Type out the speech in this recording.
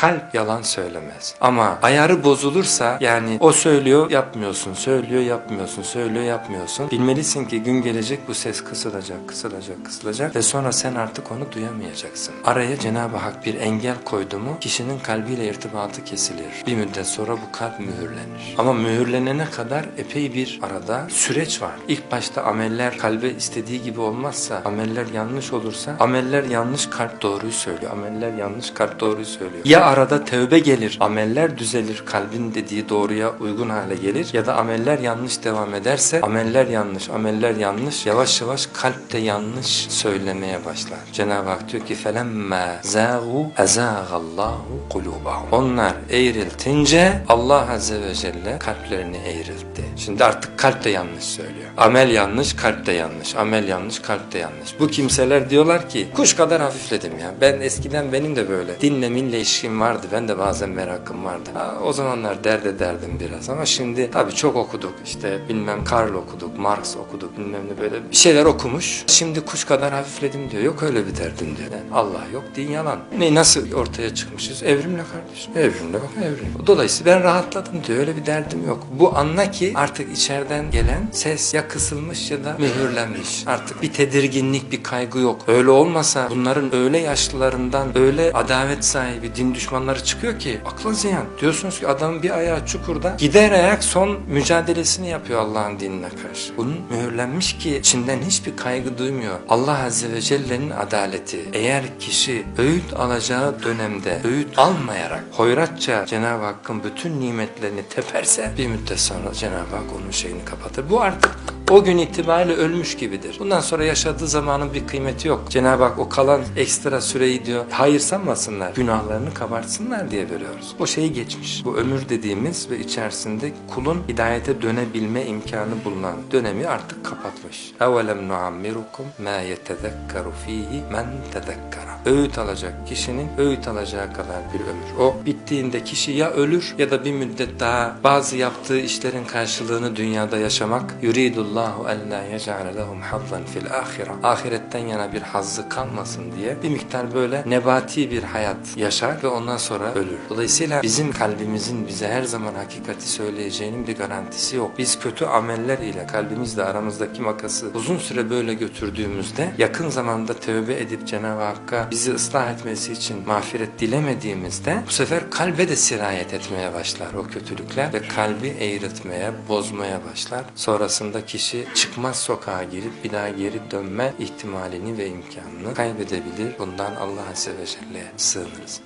Kalp yalan söylemez. Ama ayarı bozulursa yani o söylüyor yapmıyorsun, söylüyor yapmıyorsun, söylüyor yapmıyorsun. Bilmelisin ki gün gelecek bu ses kısılacak, kısılacak, kısılacak ve sonra sen artık onu duyamayacaksın. Araya Cenab-ı Hak bir engel koydu mu kişinin kalbiyle irtibatı kesilir. Bir müddet sonra bu kalp mühürlenir. Ama mühürlenene kadar epey bir arada süreç var. İlk başta ameller kalbe istediği gibi olmazsa, ameller yanlış olursa, ameller yanlış kalp doğruyu söylüyor. Ameller yanlış kalp doğruyu söylüyor. Ya arada tövbe gelir, ameller düzelir, kalbin dediği doğruya uygun hale gelir ya da ameller yanlış devam ederse, ameller yanlış, ameller yanlış, yavaş yavaş kalp de yanlış söylemeye başlar. Cenab-ı Hak diyor ki فَلَمَّا زَاغُوا اَزَاغَ اللّٰهُ قُلُوبَهُمْ Onlar eğriltince Allah Azze ve Celle kalplerini eğriltti. Şimdi artık kalp de yanlış söylüyor. Amel yanlış, kalp de yanlış. Amel yanlış, kalp de yanlış. Bu kimseler diyorlar ki kuş kadar hafifledim ya. Ben eskiden benim de böyle dinle minle işim vardı. Ben de bazen merakım vardı. O zamanlar dert ederdim biraz ama şimdi tabii çok okuduk. İşte bilmem Karl okuduk, Marx okuduk bilmem ne böyle bir şeyler okumuş. Şimdi kuş kadar hafifledim diyor. Yok öyle bir derdim diyor. Yani Allah yok, din yalan. Ne nasıl ortaya çıkmışız? Evrimle kardeşim. Evrimle bak evrim. Dolayısıyla ben rahatladım diyor. Öyle bir derdim yok. Bu anla ki artık içeriden gelen ses ya kısılmış ya da mühürlenmiş. Artık bir tedirginlik, bir kaygı yok. Öyle olmasa bunların öyle yaşlılarından öyle adavet sahibi din düşmanları çıkıyor ki akla ziyan. Diyorsunuz ki adamın bir ayağı çukurda gider ayak son mücadelesini yapıyor Allah'ın dinine karşı. Bunun mühürlenmiş ki içinden hiçbir kaygı duymuyor. Allah Azze ve Celle'nin adaleti. Eğer kişi öğüt alacağı dönemde öğüt almayarak hoyratça Cenab-ı Hakk'ın bütün nimetlerini teperse bir müddet sonra Cenab-ı Hak onun şeyini kapatır. Bu artık o gün itibariyle ölmüş gibidir. Bundan sonra yaşadığı zamanın bir kıymeti yok. Cenab-ı Hak o kalan ekstra süreyi diyor hayır sanmasınlar, günahlarını kabartsınlar diye veriyoruz. O şeyi geçmiş. Bu ömür dediğimiz ve içerisinde kulun hidayete dönebilme imkanı bulunan dönemi artık kapatmış. اَوَلَمْ نُعَمِّرُكُمْ مَا يَتَذَكَّرُ ف۪يهِ مَنْ تَذَكَّرَ Öğüt alacak kişinin öğüt alacağı kadar bir ömür. O bittiğinde kişi ya ölür ya da bir müddet daha bazı yaptığı işlerin karşılığını dünyada yaşamak yuridullahu en la yec'ale lehum hazzan fil ahire. Ahiretten yana bir hazzı kalmasın diye bir miktar böyle nebati bir hayat yaşar ve ondan sonra ölür. Dolayısıyla bizim kalbimizin bize her zaman hakikati söyleyeceğinin bir garantisi yok. Biz kötü ameller ile kalbimizle aramızdaki makası uzun süre böyle götürdüğümüzde yakın zamanda tövbe edip Cenab-ı Hakk'a bizi ıslah etmesi için mağfiret dilemediğimizde bu sefer kalbe de sirayet etmeye başlar o kötülükler ve kalbi eğritmeye, bozmaya başlar. Sonrasında kişi çıkmaz sokağa girip bir daha geri dönme ihtimalini ve imkanını kaybedebilir. Bundan Allah Azze ve Celle'ye sığınırız.